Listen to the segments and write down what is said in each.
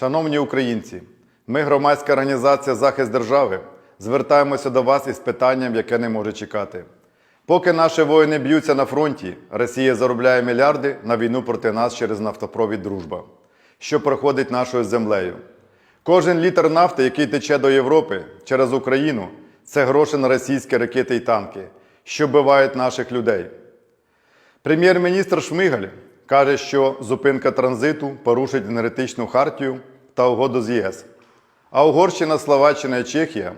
Шановні українці, ми, громадська організація Захист держави, звертаємося до вас із питанням, яке не може чекати. Поки наші воїни б'ються на фронті, Росія заробляє мільярди на війну проти нас через нафтопровід Дружба, що проходить нашою землею. Кожен літр нафти, який тече до Європи через Україну, це гроші на російські ракети і танки, що вбивають наших людей. Прем'єр-міністр Шмигаль каже, що зупинка транзиту порушить енергетичну хартію та угоду з ЄС. А Угорщина, Словаччина і Чехія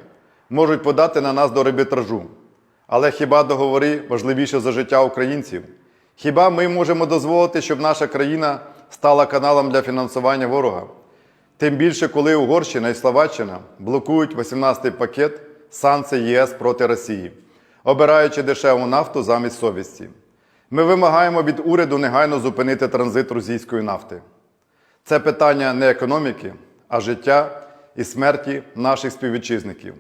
можуть подати на нас до арбітражу. Але хіба договори важливіше за життя українців? Хіба ми можемо дозволити, щоб наша країна стала каналом для фінансування ворога? Тим більше, коли Угорщина і Словаччина блокують 18-й пакет санкцій ЄС проти Росії, обираючи дешеву нафту замість совісті. Ми вимагаємо від уряду негайно зупинити транзит російської нафти. Це питання не економіки, а життя і смерті наших співвітчизників.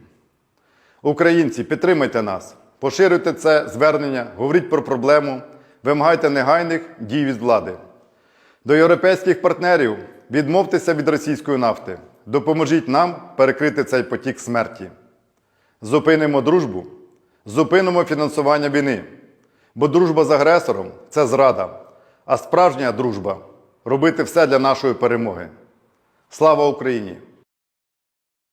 Українці, підтримайте нас, поширюйте це звернення, говоріть про проблему, вимагайте негайних дій від влади. До європейських партнерів відмовтеся від російської нафти, допоможіть нам перекрити цей потік смерті. Зупинимо дружбу, зупинимо фінансування війни, бо дружба з агресором це зрада, а справжня дружба робити все для нашої перемоги. Слава Україні!